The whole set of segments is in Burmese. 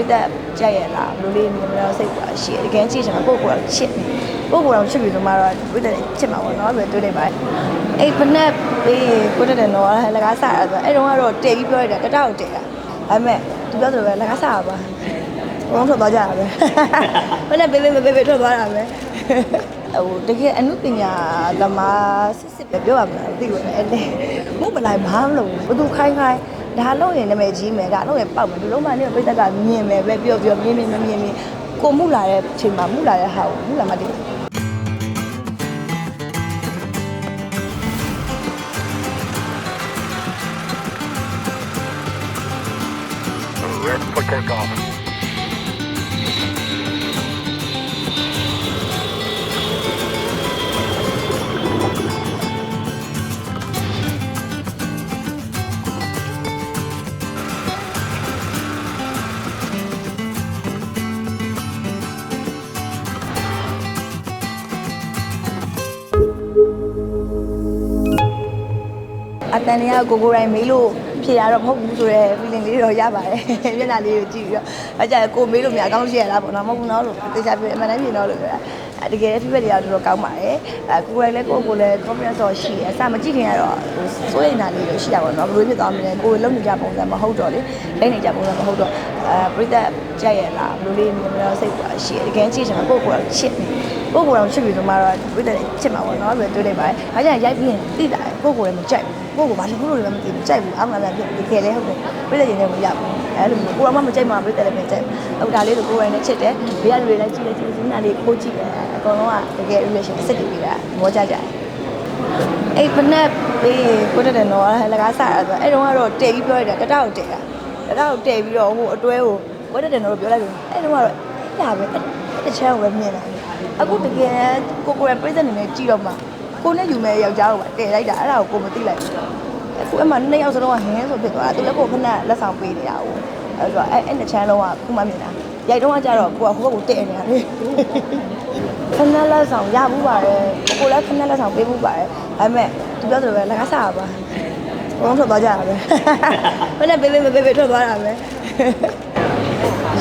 ရိသတ်ကြက်ရလားဘယ်လိုလေးမြင်မလဲစိတ်ပါရှိတယ်တကယ်ကြည့်ချင်တာကိုယ့်ကိုယ်တော့ချစ်နေကိုယ့်ကိုယ်တော့ချစ်ပြီဆိုမှတော့ပရိသတ်ချစ်မှာပေါ့နော်ဆိုတွေ့နေပါတယ်အဲ့ဖနက်ပေးကိုတက်တယ်နော်လကားစားရဆိုအဲ့တုန်းကတော့တဲပြီးပြောရတာတတောက်တဲတာဒါပေမဲ့သူပြောဆိုပဲလကားစားရပါဘုံထွက်သွားကြတာပဲဖနက်ပေးပေးပေးပေးထွက်သွားတာပဲဟိုတကယ်အမှုပညာသမားစစ်စစ်ပဲပြောရမှာသိလို့အဲ့လေမဟုတ်မလိုက်ဘာမလို့ဘသူခိုင်းခိုင်း ဒါလို့ရင်နာမည်ကြီးမယ်ဒါလို့ရင်ပောက်မယ်ဒီလုံးမနဲ့ပိတ်သက်ကမြင်မယ်ပဲပြောပြောမြင်မြင်မမြင်မြင်ကိုမှုလာတဲ့အချိန်မှာမှုလာတဲ့ဟာကိုမှုလာမှတည်း Ready for takeoff. အတန်လေးကကိုကိုတိုင်းမေးလို့ဖြေရတော့မဟုတ်ဘူးဆိုတော့ feeling လေးတော့ရပါတယ်မျက်နှာလေးကိုကြည့်ပြီးတော့အကြကိုမေးလို့များအကောင်းရှိရလားပေါ့နော်မဟုတ်ဘူးနော်လို့တေချာပြအမှန်တမ်းပြင်တော့လို့ပြောတာတကယ် feedback တွေကတော်တော်ကောင်းပါတယ်အဲကိုကိုတိုင်းလည်းကိုကိုလည်း confidence တော့ရှိတယ်အစမကြည့်ခင်ကတော့စိုးရိမ်တာလေးတော့ရှိရပါတော့ဘယ်လိုဖြစ်သွားမလဲကိုလုံးနေကြပုံစံမဟုတ်တော့လေလိမ့်နေကြပုံစံမဟုတ်တော့အဲပြိသက်ကြက်ရလားဘယ်လိုလေးမြင်မလဲစိတ်ပါရှိတယ်တကယ်ကြည့်ချင်တာကိုကိုတော့ချစ်နေ ကိုကိုတော့ချစ်ပြီဆိုမှတော့ပြိသက်ချစ်မှာပေါ့နော်ဆိုတွေ့နေပါတယ်အားကြရိုက်ပြီးရင်သိတာကိုကိုလည်းမကြိုက်ဘူးကိုကဘာလို့လို့လဲမသိဘူးကြိုက်ဘူးအောင်လာလာဖြစ်ဒီခဲလဲဟုတ်တယ်ပြည့်တဲ့ရင်လည်းမရဘူးအဲလိုမျိုးကိုကမှမကြိုက်မှပြည့်တဲ့လည်းမကြိုက်ဟုတ်ဒါလေးတို့ကိုယ်တိုင်နဲ့ချစ်တယ်ဘေးကလူတွေလည်းကြည့်တယ်ကြည့်စင်းနာလေးကိုကြည့်တယ်အကုန်လုံးကတကယ် relation စစ်တည်ပြီးတာမောကြကြတယ်အဲ့ဖနက်ပေးကိုတက်တယ်နော်လကားစားရဆိုအဲ့တုန်းကတော့တဲပြီးပြောရတာတတောက်တဲတာတတောက်တဲပြီးတော့ဟိုအတွဲကိုကိုတက်တယ်နော်ပြောလိုက်ပြီအဲ့တုန်းကတော့ညာပဲတစ်ချမ်းကိုပဲမြင်လာ အခုတကယ်ကိုကိုရပြည့်တဲ့နေနဲ့ကြည့်တော့မှကိုနဲ့ယူမဲ့ယောက်ျားကိုတဲလိုက်တာအဲ့ဒါကိုကိုမသိလိုက်ဘူးအခုအမှနှစ်ယောက်စလုံးကဟင်းဆိုဖြစ်သွားတာသူလည်းကိုခဏလက်ဆောင်ပေးနေတာ哦အဲဆိုတော့အဲအဲ့နှစ်ချမ်းလုံးကခုမှမြင်တာရိုက်တော့ကကြတော့ကိုကဟိုဘက်ကိုတဲ့နေတာလေခဏလက်ဆောင်ရဘူးပါတယ်ကိုလည်းခဏလက်ဆောင်ပေးဘူးပါတယ်ဒါပေမဲ့သူပြောဆိုပဲလက်ကားစားပါဘုံထွက်သွားကြတာပဲဘယ်နဲ့ပေးပေးပေးပေးထွက်သွားတာပဲ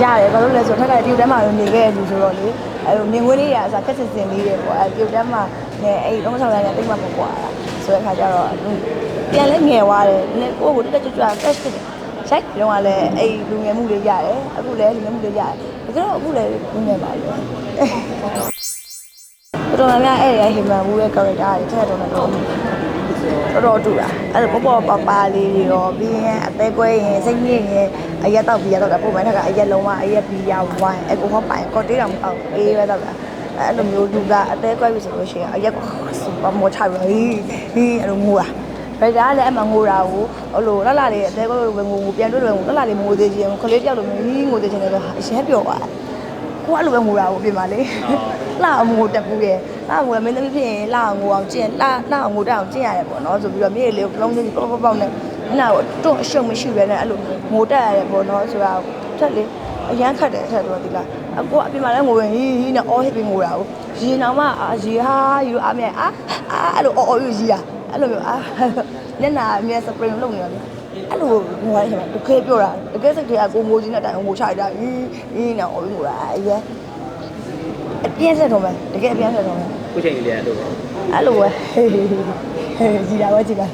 ရတယ်ဘာလို့လဲဆိုတော့ထက်ကဒီတန်းမှာနေခဲ့တဲ့လူဆိုတော့လေ အဲလိုနေငွေလေးတွေအစားခက်စစ်စင်လေးတွေပေါ့အဲဒီတန်းမှာနေအဲ့တော့ဆောင်လိုက်တဲ့တိတ်မှမကွာတာဆိုတဲ့ခါကျတော့ပြန်လဲငယ်သွားတယ်နည်းကိုယ့်ကိုတက်တက်ကြွကြွ catch ဖြစ်တယ်ရိုက်တော့ကလည်းအဲ့လူငယ်မှုလေးရတယ်အခုလည်းလူငယ်မှုလေးရတယ်ဒါကြတော့အခုလည်းလူငယ်ပါလေ တော်တော်များများအဲ့ဒီဟိမန်ဘူးရဲ့ character တွေထက်တော်တော်တော်တော်တော်တူတာအဲ့ဒါပေါ့ပေါ့ပါပါလေးတွေရောပြီးရင်အသေးကွဲရင်စိတ်ညစ်ရင်အရက်တော့ပြီးရတော့ပုံမှန်ထက်ကအရက်လုံးဝအရက်ပြီးရဝိုင်းအကိုဟောပိုင်ကော်တေးတော်မပေါ့အေးပဲတော့အဲ့လိုမျိုးလူကအသေးကွဲပြီဆိုလို့ရှိရင်အရက်ကိုစူပါမောချပြီးဟီးဟီးအဲ့လိုငိုတာဘယ်ဒါလည်းအမှငိုတာကိုဟိုလိုလှလှလေးအသေးကွဲဝင်ငိုငိုပြန်တွေ့တယ်လှလှလေးငိုသေးခြင်းခလေးတယောက်လိုမျိုးဟီးငိုသေးခြင်းလည်းအရင်ပြောသွားတယ် ကိုအဲ့လိုပဲငိုတာကိုပြင်ပါလေလှအငိုတက်ဘူးရဲ့လှငိုရမင်းသမီးဖြစ်ရင်လှငိုအောင်ကျင့်လှလှငိုတက်အောင်ကျင့်ရတယ်ပေါ့နော်ဆိုပြီးတော့မြေလေးကိုလုံးချင်းပေါက်ပေါက်ပေါက်နဲ့နားကိုတွန့်အရှုံမရှိပဲနဲ့အဲ့လိုငိုတက်ရတယ်ပေါ့နော်ဆိုတာထက်လေအရန်ခတ်တယ်ထက်တော့ဒီလားအကိုအပြင်မှာလည်းငိုရင်ဟီးဟီးနဲ့အော်ဟစ်ပြီးငိုတာကိုရေနောင်မှအာရေဟာယူအမြဲအာအာအဲ့လိုအော်အော်ယူကြီးอ่ะအဲ့လိုမျိုးအာညနာအမြဲစပရင်လုပ်နေတယ် အဲ့လိုငိုရတယ်တကယ်ပြောတာတကယ်စိတ်တွေကကိုငိုချင်းတဲ့အတိုင်းငိုချရတာဟီးဟီးနဲ့အော်ပြီးငိုတာအရင်အပြင်းဆက်တော့မယ်တကယ်အပြင်းဆက်တော့မယ်ခုချိန်လေးလည်းအဲ့လိုပဲအဲ့လိုပဲကြည်တာပဲကြည်တာ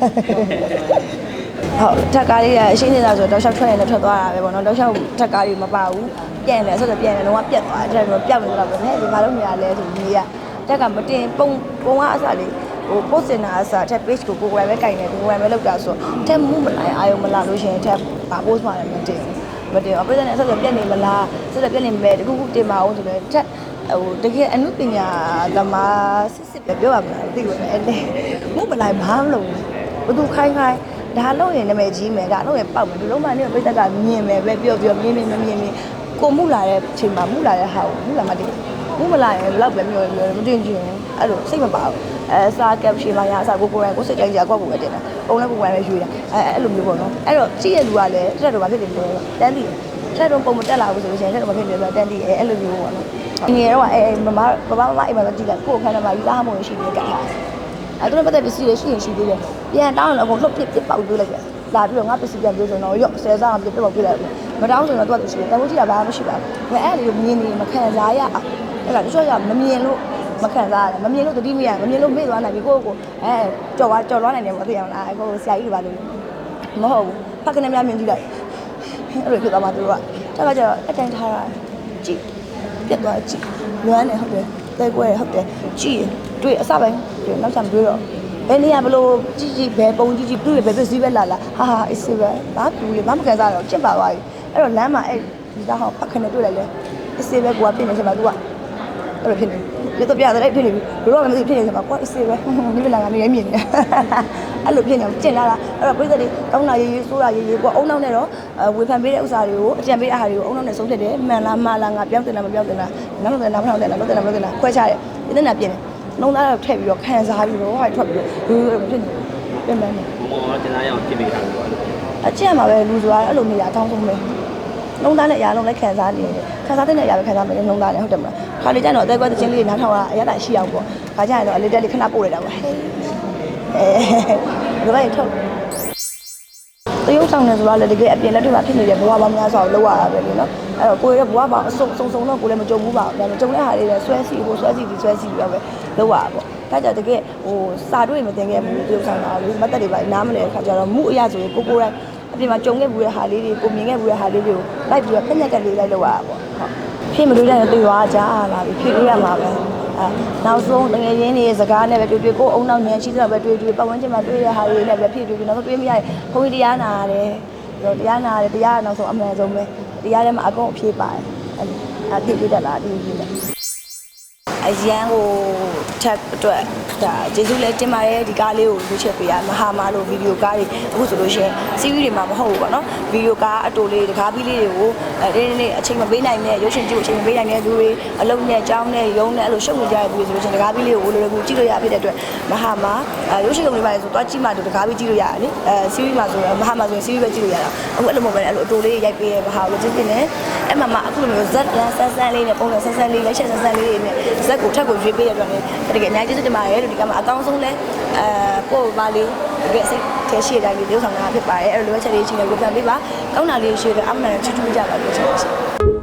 ဟုတ်ထက်ကားလေးကအရှင်းနေတာဆိုတော့တောက်လျှောက်ထွက်ရင်လည်းထွက်သွားတာပဲပေါ့နော်တောက်လျှောက်ထက်ကားလေးမပါဘူးပြန့်တယ်ဆိုတော့ပြန့်တယ်လုံးဝပြတ်သွားတယ်တဲ့ပြောက်နေတော့ပဲဟဲ့ဒီဘာလို့မရလဲဆိုပြီးကတက်ကမတင်ပုံပုံကအစားလေး ဟို post နေတာအစားတက် page ကိုကိုယ်ကိုယ်ပဲကင်နေကိုယ်ကိုယ်ပဲလောက်တာဆိုတက်မှုမလိုက်အာယုံမလာလို့ရှိရင်တက်ဘာ post မှလည်းမတင်မတင်အပိစနဲ့ဆက်ဆက်ပြက်နေမလားဆက်ဆက်ပြက်နေမယ်တခုခုတင်ပါအောင်ဆိုတော့တက်ဟိုတကယ်အမှုပညာသမားစစ်စစ်ပဲပြောရမှာသိလို့အဲ့လေမှုမလိုက်ဘာမလို့ဘသူခိုင်းခိုင်းဒါလို့ရင်နာမည်ကြီးမယ်ဒါလို့ရင်ပောက်မယ်ဒီလုံးမနဲ့ပိတ်သက်ကမြင်မယ်ပဲပြောပြောမြင်မြင်မမြင်မြင်ကိုမှုလာတဲ့အချိန်မှာမှုလာတဲ့ဟာကိုမှုလာမှတည်း မှုမလာရင်လောက်ပဲမျိုးမျိုးမတင်ချင်အဲ့လိုစိတ်မပါဘူးအဲစာကပ်ရှင်လာရအစားကိုကိုယ်ကိုယ်စိတ်ကြိုက်ကြကိုယ့်ကိုယ်ပဲတင်တာပုံလည်းကိုယ်ကိုယ်ပဲရွေးတာအဲအဲ့လိုမျိုးပေါ့နော်အဲ့တော့ကြည့်ရလူကလည်းတက်တော့ဘာဖြစ်နေလဲတန်းတည်တက်တော့ပုံမတက်လာဘူးဆိုလို့ရှိရင်တက်တော့ဘာဖြစ်နေလဲတန်းတည်အဲ့လိုမျိုးပေါ့နော်ငယ်တော့အဲမမဘဘမအိမ်မှာကြည့်လိုက်ကိုယ်ခန်းထဲမှာယူသားမှုရှိနေကြတာအဲ့တော့ပတ်သက်ပစ္စည်းတွေရှိရင်ရှိသေးတယ်ပြန်တောင်းရင်အကုန်လှုပ်ပစ်ပစ်ပေါက်ပေးလိုက်တယ်လာပြီးတော့ငါပစ္စည်းပြန်ပြေးဆိုတော့ရော့ဆယ်စားအောင်ပြစ်ပေါက်ပေးလိုက်ဘူးမတောင်းဆိုတော့သူကသူရှိတယ်တန်ဖိုးကြည့်တာဘာမှမရှိပါဘူးဒါအဲ့ဒါလေးကိုမြင်နေမခံစားရအောင် အဲ့ဒါတချို့ကမမြင်လို့မခံစားရတယ်မမြင်လို့တတိမရမမြင်လို့မေ့သွားနိုင်ပြီကိုယ့်ကိုယ်အဲကြော်သွားကြော်သွားနိုင်တယ်မသိအောင်လားကိုယ်ဆရာကြီးတွေပါလို့မဟုတ်ဘူးဖက်ကနေများမြင်ကြည့်လိုက်အဲ့လိုဖြစ်သွားမှသူတို့ကတက်ကကျတော့အတိုင်းထားတာကြည့်ပြတ်သွားကြည့်လွမ်းနေဟုတ်တယ်တဲကွဲဟုတ်တယ်ကြည့်တွေ့အစပိုင်းတွေ့နောက်ဆက်မတွေ့တော့ဘယ်နေရာဘလို့ကြည့်ကြည့်ဘယ်ပုံကြည့်ကြည့်တွေ့ဘယ်ပစ္စည်းပဲလာလာဟာဟာအေးစေးပဲဘာဘူးလေဘာမှမကန်စားတော့ချစ်ပါသွားပြီအဲ့တော့လမ်းမှာအဲ့ဒီသားဟောဖက်ခနဲ့တွေ့လိုက်လေအေးစေးပဲကိုကပြင်နေချက်မှာ तू က အဲ့လိုဖြစ်နေပြီတော့ပြတဲ့ဖြစ်နေပြီဘလို့ကမသိဖြစ်နေတယ်မှာကွာအစ်စေပဲမိမလာကနေရမြင်နေအဲ့လိုဖြစ်နေကျင်လာတာအဲ့တော့ပြိသက်တွေကောင်းတာရေးရေးဆိုးတာရေးရေးကွာအုံနောက်နဲ့တော့ဝေဖန်ပေးတဲ့ဥစ္စာတွေကိုအကြံပေးတဲ့အားတွေကိုအုံနောက်နဲ့ဆုံးဖြတ်တယ်မှန်လားမှားလားငါပြောင်းတင်လားမပြောင်းတင်လားနောက်တော့နောက်နောက်တင်လားလောက်တင်လားမလောက်တင်လားခွဲခြားတယ်ဒီနေ့နာပြင်တယ်နှုံသားတော့ထည့်ပြီးတော့ခံစားပြီးတော့ဟိုထွက်ပြီးတော့ဖြစ်နေပြင်မှန်းနေမောင်ကကျန်ရအောင်ဖြစ်နေတာလို့အဲ့လိုအကျင့်မှာပဲလူဆိုတာအဲ့လိုနေရာအကောင်းဆုံးပဲနှုံသားနဲ့အရာလုံးလည်းခံစားနေတယ်ခံစားတဲ့အရာပဲခံစားမယ်နှုံသားနဲ့ဟုတ်တယ်မလား ခါလေးကျတော့အသက်ကွက်တဲ့ချင်းလေးနားထောင်တာအရသာရှိအောင်ပေါ့ခါကျရင်တော့အလေးတက်လေးခဏပို့လိုက်တာပေါ့ဟေးအဲဘယ်ထုတ်တရုပ်ဆောင်နေဆိုတော့လည်းတကယ်အပြင်လက်တွေ့မှာဖြစ်နေတဲ့ဘဝပေါင်းများစွာကိုလောက်ရတာပဲလေနော်အဲ့တော့ကိုယ့်ရဲ့ဘဝပေါင်းအစုံစုံစုံတော့ကိုလည်းမကြုံဘူးပါဘူးဒါပေမဲ့ကြုံတဲ့ဟာလေးလည်းဆွဲစီကိုဆွဲစီပြီးဆွဲစီပြီးတော့ပဲလောက်ရတာပေါ့ဒါကြောင့်တကယ်ဟိုစာတွေ့မတင်ခဲ့ဘူးတရုပ်ဆောင်တာလေမတ်တက်တွေပါနားမလဲအခါကျတော့မှုအရဆိုရင်ကိုကိုယ်တိုင်အပြင်မှာကြုံခဲ့ဘူးတဲ့ဟာလေးတွေကိုမြင်ခဲ့ဘူးတဲ့ဟာလေးတွေကိုလိုက်ပြီးတော့ဖက်ညက်ကလေးလိုက်လောက်ရတာပေါ့ဟုတ် ဖြစ်မလို့တဲ့တေရွာကြားလာပြီဖြစ်လို့ရမှာပဲအဲနောက်ဆုံးတကယ်ရင်းနေစကားနဲ့ပဲတွေ့တွေ့ကိုယ်အုံနောက်ညံရှိတဲ့ပဲတွေ့တွေ့ပတ်ဝန်းကျင်မှာတွေ့ရတဲ့ဟာလေးနဲ့ပဲဖြစ်တွေ့ပြီးနောက်ဆုံးတွေ့မရတဲ့ဘုန်းကြီးတရားနာရတယ်ပြီးတော့တရားနာရတယ်တရားကနောက်ဆုံးအမှန်ဆုံးပဲတရားထဲမှာအကုန်အဖြေပါတယ်အဲအဖြစ်ပြတတ်လားဒီလိုနဲ့အရန်ကိုထပ်အတွက် ဒါကျေးဇူးလည်းတင်ပါတယ်ဒီကားလေးကိုရွေးချယ်ပေးရမဟာမာလို့ဗီဒီယိုကားတွေအခုဆိုလို့ရှိရင်စီးရီးတွေမှာမဟုတ်ဘူးပေါ့နော်ဗီဒီယိုကားအတူလေးတကားပြီးလေးတွေကိုအဲဒီနေ့အချိန်မပေးနိုင်တဲ့ရုပ်ရှင်ကြည့်ဖို့အချိန်မပေးနိုင်တဲ့သူတွေအလုံးနဲ့ကြောင်းနဲ့ရုံးနဲ့အဲ့လိုရှုပ်နေကြတဲ့သူတွေဆိုလို့ရှိရင်တကားပြီးလေးကိုလိုလိုကူကြည့်လို့ရဖြစ်တဲ့အတွက်မဟာမာရုပ်ရှင်ကုမ္ပဏီပါလေဆိုတော့ကြည့်မှတော့တကားပြီးကြည့်လို့ရတယ်လေအဲစီးရီးမှာဆိုမဟာမာဆိုရင်စီးရီးပဲကြည့်လို့ရတာအခုအဲ့လိုမဟုတ်ဘဲအဲ့လိုအတူလေးရိုက်ပေးရမဟာလို့ကြည့်တင်တယ်အဲ့မှာမှအခုလိုမျိုးဇက်ပြန်ဆန်းဆန်းလေးနဲ့ပုံစံဆန်းဆန်းလေးလက်ချက်ဆန်းဆန်းလေးနဲ့ဇက်ကိုထက်ကိုရွေးပေးရတဲ့အတွက်လည်းတကယ်အများကြီးကျေးဇူးတင်ပါတယ်လို့ဒီကမှာအကောင်းဆုံးလဲအဲကိုယ့်ဘာလေးတကယ်စိတ်ထဲရှိတဲ့အတိုင်းလေးပြောဆောင်တာဖြစ်ပါတယ်အဲ့လိုလိုချက်လေးချင်းလည်းဝေဖန်ပေးပါကောင်းတာလေးရှိတယ်အမှန်တန်ချစ်ထူးကြပါလို့ဆိုလို့ရှိရင်